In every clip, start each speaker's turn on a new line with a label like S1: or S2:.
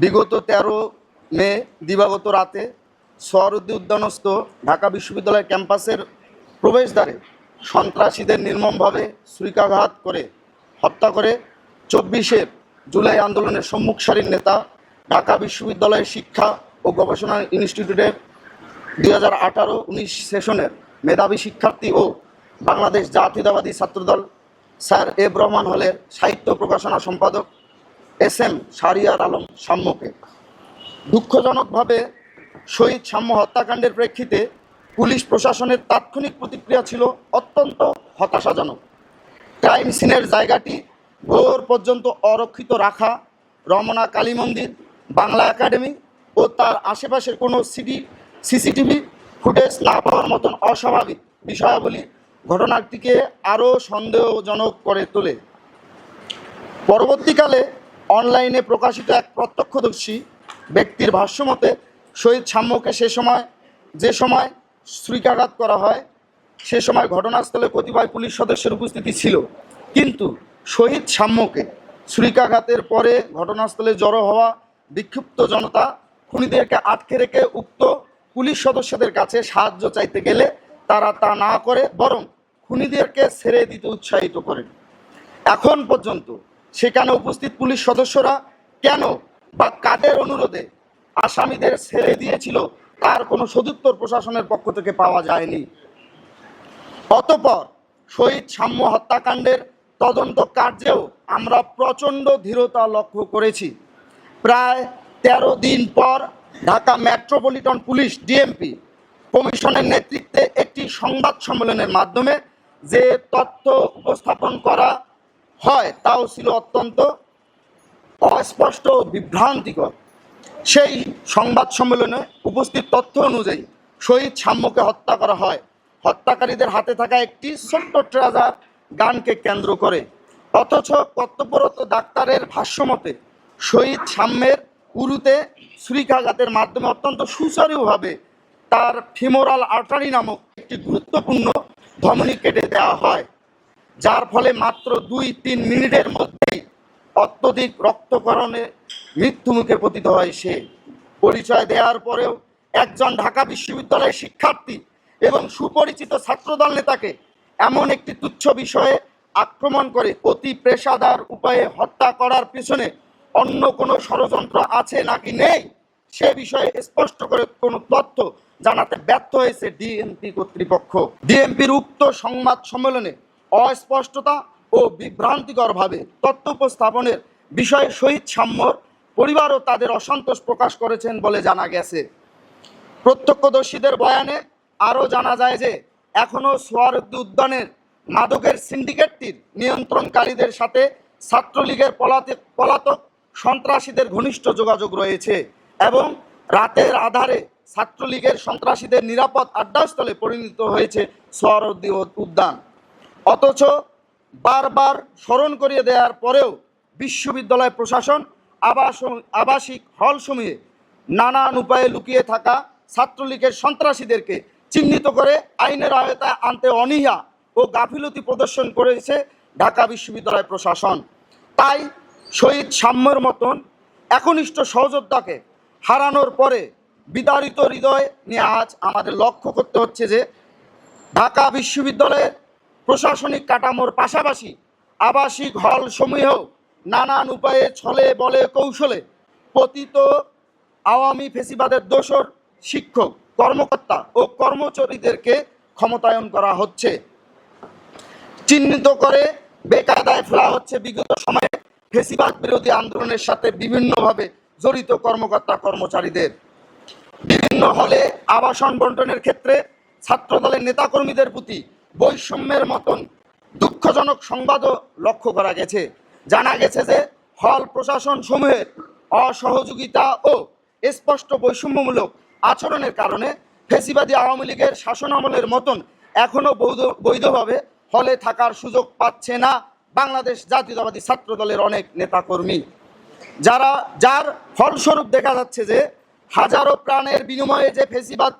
S1: বিগত তেরো মে দিবাগত রাতে সোহরুদ্দি উদ্যানস্থ ঢাকা বিশ্ববিদ্যালয় ক্যাম্পাসের প্রবেশদ্বারে সন্ত্রাসীদের নির্মমভাবে ছুরিকাঘাত করে হত্যা করে চব্বিশে জুলাই আন্দোলনের সম্মুখ নেতা ঢাকা বিশ্ববিদ্যালয়ের শিক্ষা ও গবেষণা ইনস্টিটিউটের দুই হাজার আঠারো উনিশ সেশনের মেধাবী শিক্ষার্থী ও বাংলাদেশ জাতীয়তাবাদী ছাত্রদল স্যার এব রহমান হলের সাহিত্য প্রকাশনা সম্পাদক এস এম শারিয়ার আলম সাম্যকে দুঃখজনকভাবে শহীদ সাম্য হত্যাকাণ্ডের প্রেক্ষিতে পুলিশ প্রশাসনের তাৎক্ষণিক প্রতিক্রিয়া ছিল অত্যন্ত হতাশাজনক। ক্রাইম সিনের জায়গাটি ভোর পর্যন্ত অরক্ষিত রাখা, রমনা কালী মন্দির বাংলা একাডেমি ও তার আশেপাশের কোনো সিডি, সিসিটিভি ফুটেজ না পাওয়ার মতন অস্বাভাবিক বিষয়াবলী ঘটনাটিকে আরও সন্দেহজনক করে তোলে। পরবর্তীকালে অনলাইনে প্রকাশিত এক প্রত্যক্ষদর্শী ব্যক্তির ভাষ্যমতে, শহীদ সাম্যকে সে সময়, যে সময় ছুরিকাঘাত করা হয়, সে সময় ঘটনাস্থলে কতিপয় পুলিশ সদস্যের উপস্থিতি ছিল। কিন্তু শহীদ সাম্যকে ছুরিকাঘাতের পরে ঘটনাস্থলে জড়ো হওয়া বিক্ষুব্ধ জনতা খুনিদেরকে আটকে রেখে উক্ত পুলিশ সদস্যদের কাছে সাহায্য চাইতে গেলে তারা তা না করে বরং খুনিদেরকে ছেড়ে দিতে উৎসাহিত করেন। এখন পর্যন্ত সেখানে উপস্থিত পুলিশ সদস্যরা কেন বা কাদের অনুরোধে আসামিদের ছেড়ে দিয়েছিল, তার কোনো সদুত্তর প্রশাসনের পক্ষ থেকে পাওয়া যায়নি। অতপর শহীদ সাম্য হত্যাকাণ্ডের তদন্ত কার্যেও আমরা প্রচণ্ড ধীরতা লক্ষ্য করেছি। প্রায় তেরো দিন পর ঢাকা মেট্রোপলিটন পুলিশ ডিএমপি কমিশনের নেতৃত্বে একটি সংবাদ সম্মেলনের মাধ্যমে যে তথ্য উপস্থাপন করা হয়, তাও ছিল অত্যন্ত অস্পষ্ট বিভ্রান্তিকর। সেই সংবাদ সম্মেলনে উপস্থিত তথ্য অনুযায়ী শহীদ সাম্যকে হত্যা করা হয়। হত্যাকারীদের হাতে থাকা একটি ছোট্ট ট্রেজার গানকে কেন্দ্র করে। অথচ কর্তব্যরত ডাক্তারের ভাষ্যমতে, শহীদ সাম্যের উরুতে ছুরিকাঘাতের মাধ্যমে অত্যন্ত সুচারুভাবে তার ফিমোরাল আর্টারি নামক একটি গুরুত্বপূর্ণ ধমনী কেটে দেওয়া হয়। যার ফলে মাত্র দুই, তিন মিনিটের মধ্যেই অত্যধিক রক্তকরণে মৃত্যুমুখে পতিত হয় সে। পরিচয় দেওয়ার পরেও একজন ঢাকা বিশ্ববিদ্যালয়ের শিক্ষার্থী এবং সুপরিচিত ছাত্রদল নেতাকে এমন একটি তুচ্ছ বিষয়ে আক্রমণ করে অতি পেশাদার উপায়ে হত্যা করার পেছনে অন্য কোনো ষড়যন্ত্র আছে নাকি নেই, সে বিষয়ে স্পষ্ট করে কোনো তথ্য জানাতে ব্যর্থ হয়েছে ডিএমপি কর্তৃপক্ষ। ডিএমপির উক্ত সংবাদ সম্মেলনে অস্পষ্টতা ও বিভ্রান্তিকরভাবে তথ্য উপস্থাপনের বিষয়ে শহীদ সাম্যর পরিবারও তাদের অসন্তোষ প্রকাশ করেছেন বলে জানা গেছে। প্রত্যক্ষদর্শীদের বয়ানে আরও জানা যায় যে, এখনও সোয়ারুদ্দি উদ্যানের মাদকের সিন্ডিকেটটির নিয়ন্ত্রণকারীদের সাথে ছাত্রলীগের পলাতক পলাতক সন্ত্রাসীদের ঘনিষ্ঠ যোগাযোগ রয়েছে এবং রাতের আধারে ছাত্রলীগের সন্ত্রাসীদের নিরাপদ আড্ডাস্থলে পরিণত হয়েছে সোয়ারুদ্দি উদ্যান। অথচ বারবার স্মরণ করিয়ে দেওয়ার পরেও বিশ্ববিদ্যালয় প্রশাসন আবাস আবাসিক হল হলসমূহে নানান উপায়ে লুকিয়ে থাকা ছাত্রলীগের সন্ত্রাসীদেরকে চিহ্নিত করে আইনের আয়তায় আনতে অনীহা ও গাফিলতি প্রদর্শন করেছে ঢাকা বিশ্ববিদ্যালয় প্রশাসন। তাই শহীদ সাম্যর মতন একনিষ্ঠ সহযোদ্ধাকে হারানোর পরে বিতাড়িত হৃদয় নিয়ে আজ আমাদের লক্ষ্য করতে হচ্ছে যে ঢাকা বিশ্ববিদ্যালয়ের প্রশাসনিক কাঠামোর পাশাপাশি আবাসিক হল সমূহ নানান উপায়ে ছলে বলে কৌশলে পতিত আওয়ামী ফেসিবাদের দোসর শিক্ষক, কর্মকর্তা ও কর্মচারীদেরকে ক্ষমতায়ন করা হচ্ছে। চিহ্নিত করে বেকায়দায় ফেলা হচ্ছে বিগত সময়ে ফেসিবাদ বিরোধী আন্দোলনের সাথে বিভিন্নভাবে জড়িত কর্মকর্তা, কর্মচারীদের। বিভিন্ন হলে আবাসন বন্টনের ক্ষেত্রে ছাত্রদলের নেতাকর্মীদের প্রতি বৈষম্যের মতন দুঃখজনক সংবাদও লক্ষ্য করা গেছে। জানা গেছে যে হল প্রশাসন সমূহের অসহযোগিতা ও স্পষ্ট বৈষম্যমূলক আচরণের কারণে ফেসিবাদী আওয়ামী লীগের শাসন আমলের মতন এখনও বৈধ বৈধভাবে হলে থাকার সুযোগ পাচ্ছে না বাংলাদেশ জাতীয়তাবাদী ছাত্র দলের অনেক নেতাকর্মী। যারা যার ফলস্বরূপ দেখা যাচ্ছে যে হাজারো প্রাণের বিনিময়ে যে ফেসিবাদ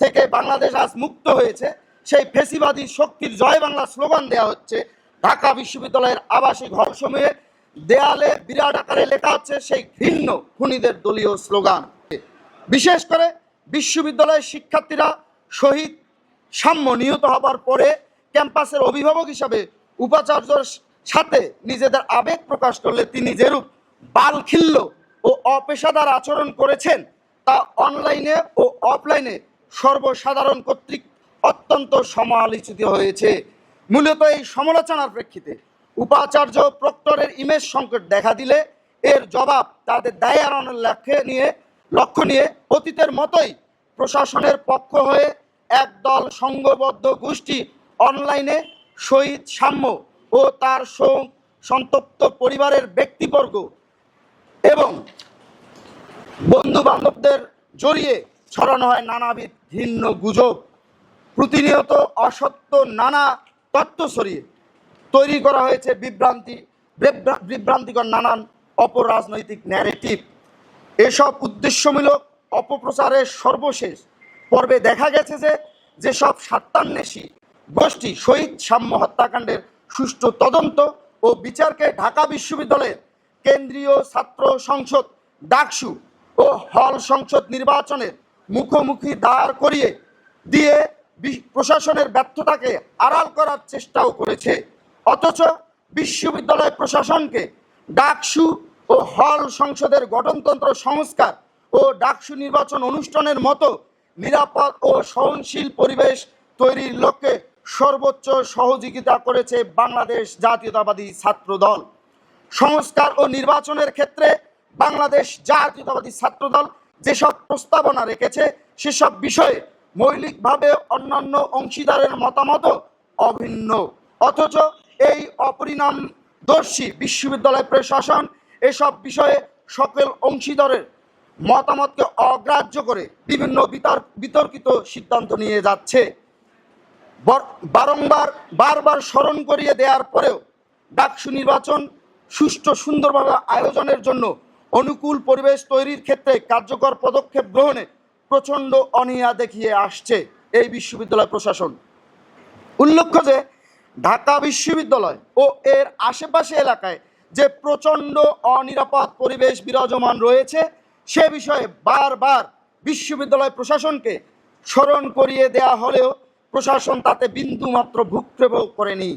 S1: থেকে বাংলাদেশ আজ মুক্ত হয়েছে সেই ফেসিবাদী শক্তির জয় বাংলা স্লোগান দেওয়া হচ্ছে। ঢাকা বিশ্ববিদ্যালয়ের আবাসিক ঘর হলসমূহে দেয়ালে বিরাট আকারে লেখা আছে সেই ঘৃণ্য খুনিদের দলীয় স্লোগান। বিশেষ করে বিশ্ববিদ্যালয়ের শিক্ষার্থীরা শহীদ সাম্য নিহত হবার পরে ক্যাম্পাসের অভিভাবক হিসাবে উপাচার্যর সাথে নিজেদের আবেগ প্রকাশ করলে তিনি যেরূপ বালখিল্য ও অপেশাদার আচরণ করেছেন, তা অনলাইনে ও অফলাইনে সর্বসাধারণ কর্তৃক অত্যন্ত সমালোচিত হয়েছে। মূলত এই সমালোচনার প্রেক্ষিতে উপাচার্য প্রক্টরের ইমেজ সংকট দেখা দিলে এর জবাব তাদের দায় এড়ানোর লক্ষ্যে নিয়ে, লক্ষ্য নিয়ে অতীতের মতোই প্রশাসনের পক্ষ হয়ে একদল সংঘবদ্ধ গোষ্ঠী অনলাইনে শহীদ সাম্য ও তার সন্তপ্ত পরিবারের ব্যক্তিবর্গ এবং বন্ধু বান্ধবদের জড়িয়ে ছড়ানো হয় নানাবিধ ভিন্ন গুজব। প্রতিনিয়ত অসত্য নানা তত্ত্ব ছড়িয়ে তৈরি করা হয়েছে বিভ্রান্তি, বিভ্রা- বিভ্রান্তিকর নানান অপরাজনৈতিক ন্যারেটিভ এসব উদ্দেশ্যমূলক অপপ্রচারের সর্বশেষ পর্বে দেখা গেছে যে, যেসব স্বার্থান্বেষী গোষ্ঠী শহীদ সাম্য হত্যাকাণ্ডের সুষ্ঠু তদন্ত ও বিচারকে ঢাকা বিশ্ববিদ্যালয়ের কেন্দ্রীয় ছাত্র সংসদ ডাকসু ও হল সংসদ নির্বাচনের মুখোমুখি দাঁড় করিয়ে দিয়ে প্রশাসনের ব্যর্থতাকে আড়াল করার চেষ্টাও করেছে। অথচ বিশ্ববিদ্যালয় প্রশাসনকে ডাকসু ও হল সংসদের গঠনতন্ত্র সংস্কার ও ডাকসু নির্বাচন অনুষ্ঠানের মতো নিরাপদ ও সহনশীল পরিবেশ তৈরির লক্ষ্যে সর্বোচ্চ সহযোগিতা করেছে বাংলাদেশ জাতীয়তাবাদী ছাত্র দল সংস্কার ও নির্বাচনের ক্ষেত্রে বাংলাদেশ জাতীয়তাবাদী ছাত্রদল যেসব প্রস্তাবনা রেখেছে, সেসব বিষয়ে মৌলিকভাবে অন্যান্য অংশীদারের মতামত অভিন্ন। অথচ এই অপরিণামদর্শী বিশ্ববিদ্যালয় প্রশাসন এসব বিষয়ে সকল অংশীদারের মতামতকে অগ্রাহ্য করে বিভিন্ন বিতর- বিতর্কিত সিদ্ধান্ত নিয়ে যাচ্ছে। বারংবার, বারবার স্মরণ করিয়ে দেওয়ার পরেও ডাকসু নির্বাচন সুষ্ঠু সুন্দরভাবে আয়োজনের জন্য অনুকূল পরিবেশ তৈরির ক্ষেত্রে কার্যকর পদক্ষেপ গ্রহণে প্রচণ্ড অনীহা দেখিয়ে আসছে এই বিশ্ববিদ্যালয় প্রশাসন। উল্লেখ্য যে, ঢাকা বিশ্ববিদ্যালয় ও এর আশেপাশে এলাকায় যে প্রচণ্ড অনিরাপদ পরিবেশ বিরাজমান রয়েছে, সে বিষয়ে বারবার বিশ্ববিদ্যালয় প্রশাসনকে স্মরণ করিয়ে দেয়া হলেও প্রশাসন তাতে বিন্দুমাত্র ভূক্ষেপও করেনি।